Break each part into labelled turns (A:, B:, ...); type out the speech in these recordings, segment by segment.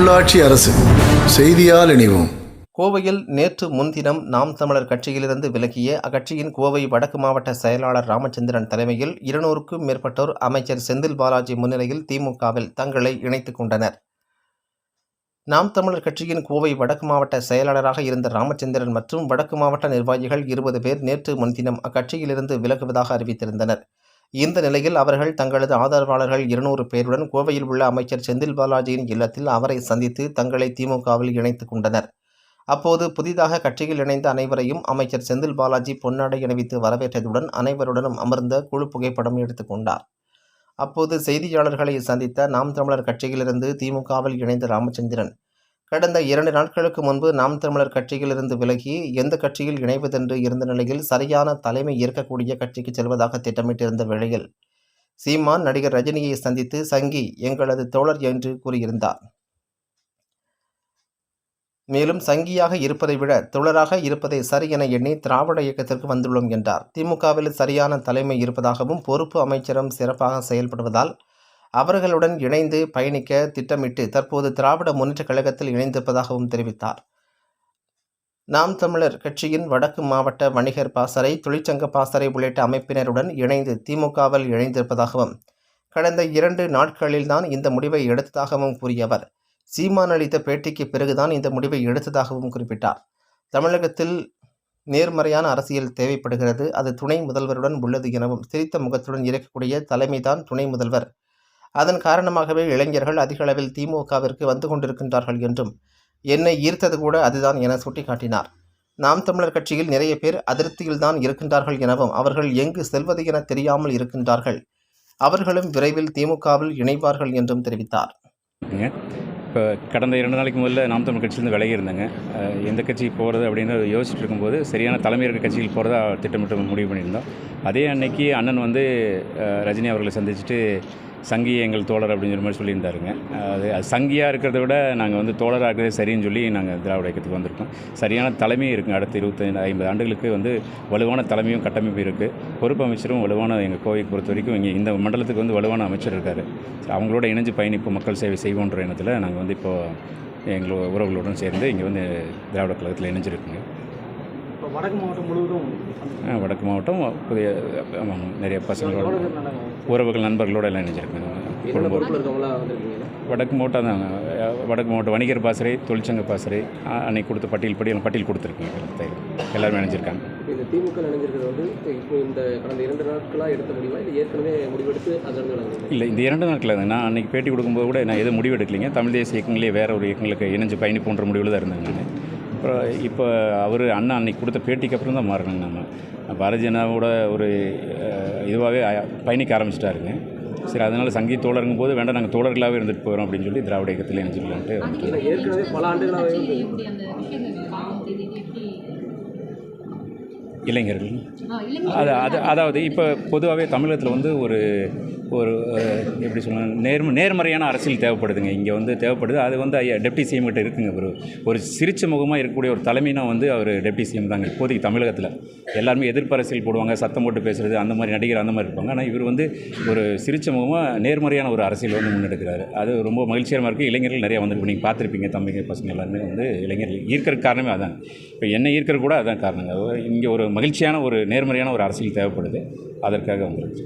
A: உள்ளாட்சி அரசு செய்தியால் இணைவோம்.
B: கோவையில் நேற்று முன்தினம் நாம் தமிழர் கட்சியிலிருந்து விலகிய அக்கட்சியின் கோவை வடக்கு மாவட்ட செயலாளர் ராமச்சந்திரன் தலைமையில் இருநூறுக்கும் மேற்பட்டோர் அமைச்சர் செந்தில் பாலாஜி முன்னிலையில் திமுகவில் தங்களை இணைத்துக் கொண்டனர். நாம் தமிழர் கட்சியின் கோவை வடக்கு மாவட்ட செயலாளராக இருந்த ராமச்சந்திரன் மற்றும் வடக்கு மாவட்ட நிர்வாகிகள் இருபது பேர் நேற்று முன்தினம் அக்கட்சியிலிருந்து விலகுவதாக அறிவித்திருந்தனர். இந்த நிலையில் அவர்கள் தங்களது ஆதரவாளர்கள் இருநூறு பேருடன் கோவையில் உள்ள அமைச்சர் செந்தில் பாலாஜியின் இல்லத்தில் அவரை சந்தித்து தங்களை திமுகவில் இணைத்துக் கொண்டனர். அப்போது புதிதாக கட்சியில் இணைந்த அனைவரையும் அமைச்சர் செந்தில் பாலாஜி பொன்னாடை அணிவித்து வரவேற்றதுடன் அனைவருடனும் அமர்ந்த குழு புகைப்படம் எடுத்துக்கொண்டார் அப்போது செய்தியாளர்களை சந்தித்த நாம் தமிழர் கட்சியிலிருந்து திமுகவில் இணைந்த ராமச்சந்திரன் கடந்த இரண்டு நாட்களுக்கு முன்பு நாம் தமிழர் கட்சியிலிருந்து விலகி எந்த கட்சியில் இணைவதென்று இருந்த நிலையில் சரியான தலைமை ஏற்கக்கூடிய கட்சிக்கு செல்வதாக திட்டமிட்டிருந்த வேளையில் சீமான் நடிகர் ரஜினியை சந்தித்து சங்கி எங்களது தோழர் என்று கூறியிருந்தார். மேலும் சங்கியாக இருப்பதை விட தோழராக இருப்பதை சரி என எண்ணி திராவிட இயக்கத்திற்கு வந்துள்ளோம் என்றார். திமுகவில் சரியான தலைமை இருப்பதாகவும் பொறுப்பு அமைச்சரும் சிறப்பாக செயல்படுவதால் அவர்களுடன் இணைந்து பயணிக்க திட்டமிட்டு தற்போது திராவிட முன்னேற்ற கழகத்தில் இணைந்திருப்பதாகவும் தெரிவித்தார். நாம் தமிழர் கட்சியின் வடக்கு மாவட்ட வணிகர் பாசறை தொழிற்சங்க பாசறை உள்ளிட்ட அமைப்பினருடன் இணைந்து திமுகவில் இணைந்திருப்பதாகவும் கடந்த இரண்டு நாட்களில்தான் இந்த முடிவை எடுத்ததாகவும் கூறியவர் சீமான் அளித்த பேட்டிக்கு பிறகுதான் இந்த முடிவை எடுத்ததாகவும் குறிப்பிட்டார். தமிழகத்தில் நேர்மறையான அரசியல் தேவைப்படுகிறது அது துணை முதல்வருடன் உள்ளது எனவும் சிரித்த முகத்துடன் இருக்கக்கூடிய தலைமைதான் துணை முதல்வர். அதன் காரணமாகவே இளைஞர்கள் அதிக அளவில் திமுகவிற்கு வந்து கொண்டிருக்கின்றார்கள் என்றும் என்னை ஈர்த்தது கூட அதுதான் என சுட்டிக்காட்டினார். நாம் தமிழர் கட்சியில் நிறைய பேர் அதிருப்தியில்தான் இருக்கின்றார்கள் எனவும் அவர்கள் எங்கு செல்வது என தெரியாமல் இருக்கின்றார்கள். அவர்களும் விரைவில் திமுகவில் இணைவார்கள் என்றும் தெரிவித்தார்.
C: இப்போ கடந்த இரண்டு நாளைக்கு முதல்ல நாம் தமிழ் கட்சியிலேருந்து விலகி இருந்தேங்க. எந்த கட்சிக்கு போகிறது அப்படின்னு யோசிச்சுட்டு இருக்கும்போது சரியான தலைமை இருக்க கட்சியில் போகிறதா திட்டமிட்டு முடிவு பண்ணியிருந்தோம். அதே அன்னைக்கு அண்ணன் வந்து ரஜினி அவர்களை சந்திச்சுட்டு சங்கி எங்கள் தோழர் அப்படிங்கிற மாதிரி சொல்லியிருந்தாருங்க. அது சங்கியாக இருக்கிறத விட நாங்கள் வந்து தோழராக இருக்கிறதே சரின்னு சொல்லி நாங்கள் திராவிட இயக்கத்துக்கு வந்திருக்கோம். சரியான தலைமையும் இருக்குங்க அடுத்த இருபத்தைந்து ஐம்பது ஆண்டுகளுக்கு வந்து வலுவான தலைமையும் கட்டமைப்பு இருக்குது பொறுப்பு அமைச்சரும் வலுவான எங்கள் கோவை பொறுத்த வரைக்கும் இங்கே இந்த மண்டலத்துக்கு வந்து வலுவான அமைச்சர் இருக்கார். அவங்களோட இணைஞ்சு பயணிப்பு மக்கள் சேவை செய்வோன்ற எண்ணத்தில் நாங்கள் வந்து இப்போது எங்களோட உறவுகளுடன் சேர்ந்து இங்கே வந்து திராவிட கழகத்தில் இணைஞ்சிருக்குங்க.
D: வடக்கு மாவட்டம் முழுவதும்
C: ஆ, வடக்கு மாவட்டம் புதிய ஆமாம் நிறைய பசங்களோட. உறவுகள் நண்பர்களோட எல்லாம் இணைஞ்சிருக்குங்க. வடக்கு மாவட்டம் தான். வடக்கு மாவட்டம் வணிகர் பாசறை தொழிற்சங்க பாசறை அன்னைக்கு கொடுத்த பட்டியல் படி எல்லாம் பட்டியல் கொடுத்துருக்குங்க. எல்லாருமே இணைஞ்சிருக்காங்க.
D: இந்த திமுக இணைஞ்சிருக்கிறது வந்து இப்போ இந்த கடந்த இரண்டு நாட்களாக எடுத்த முடிவா? இல்லை ஏற்கனவே முடிவெடுத்து
C: இல்லை இந்த இரண்டு நாட்கள் தான். நான் அன்றைக்கி பேட்டி கொடுக்கும்போது கூட நான் எதுவும் முடிவு எடுக்கலைங்க தமிழ் தேசிய இயக்கங்களே வேற ஒரு இயக்கங்களுக்கு இணைஞ்சு பயணிப்போன்ற முடிவில் தான் இருந்தேங்க நான். அப்புறம் இப்போ அவர் அண்ணா அன்னைக்கு கொடுத்த பேட்டிக்கு அப்புறம் தான் மாறினேங்க நம்ம. பாரதிய ஜனதாவோட ஒரு இதுவாகவே பயணிக்க ஆரம்பிச்சிட்டாருங்க. சரி அதனால் சங்கீத தோழருங்கும் போது வேண்டாம் நாங்கள் தோழர்களாகவே இருந்துட்டு போகிறோம் அப்படின்னு சொல்லி திராவிட இயக்கத்தில் இணைஞ்சிக்கலான்ட்டு இளைஞர்கள். அது அது அதாவது இப்போ பொதுவாகவே தமிழகத்தில் வந்து ஒரு ஒரு எப்படி சொல்லணும் நேர்ம நேர்மறையான அரசியல் தேவைப்படுதுங்க. இங்கே வந்து தேவைப்படுது. அது வந்து ஐயா டெப்டி சிஎம் கிட்ட இருக்குங்க ஒரு ஒரு சிரிச்ச முகமாக இருக்கக்கூடிய ஒரு தலைமைனா வந்து அவர் டெப்டி சிஎம் தாங்க. இப்போதைக்கு தமிழகத்தில். எல்லாருமே எதிர்ப்பு அரசியல் போடுவாங்க சத்தம் போட்டு பேசுகிறது அந்த மாதிரி நடிகர் அந்த மாதிரி இருப்பாங்க. ஆனால் இவர் வந்து ஒரு சிரிச்ச முகமாக நேர்மறையான ஒரு அரசியல் வந்து முன்னெடுக்கிறாரு. அது ரொம்ப மகிழ்ச்சிகரமாக இருக்குது இளைஞர்கள் நிறையா வந்துருக்கு நீங்கள் பார்த்துருப்பீங்க தம்பிங்க பசங்க எல்லாருமே வந்து இளைஞர்கள். ஈர்க்கிற காரணமே அதான். இப்போ என்னை ஈர்க்கிற கூட அதான் காரணங்க. இங்கே ஒரு மகிழ்ச்சியான ஒரு நேர்மறையான ஒரு அரசியல் தேவைப்படுது. அதற்காக வந்துருக்கு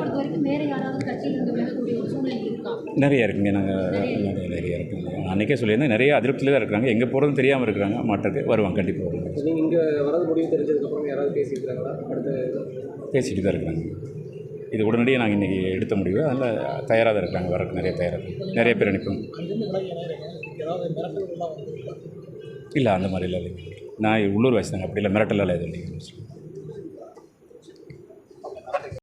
E: பொறுத்த வரைக்கும் வேற யாராவது கட்சியிலிருந்து விலகக்கூடிய ஒரு சூழ்நிலை இருக்கா?
C: நிறைய இருக்குங்க. நாங்கள் நிறைய நிறைய இருக்குங்க அன்றைக்கே சொல்லியிருந்தேன். நிறைய அதிருப்தியில் தான் இருக்கிறாங்க. எங்கே போகிறதும் தெரியாமல் இருக்கிறாங்க. மாட்டுக்கு வருவாங்க. கண்டிப்பாக வருவாங்க.
D: நீங்கள் இங்கே வரது முடிவு தெரிஞ்சதுக்கப்புறம் யாராவது பேசியிருக்காங்களா அடுத்த
C: பேசிட்டு தான் இருக்கிறாங்க. இது உடனடியாக நாங்கள் இன்றைக்கி எடுத்த முடிவு. அதில் தயாராக தான் இருக்காங்க வரக்கு நிறைய தயாராக நிறைய பேர் அனுப்பும். இல்லை அந்த மாதிரிலாம் இல்லைங்க. நான் உள்ளூர் வாசி தாங்க அப்படி இல்லை மிரட்டலாம் எதுவும் இல்லைங்க.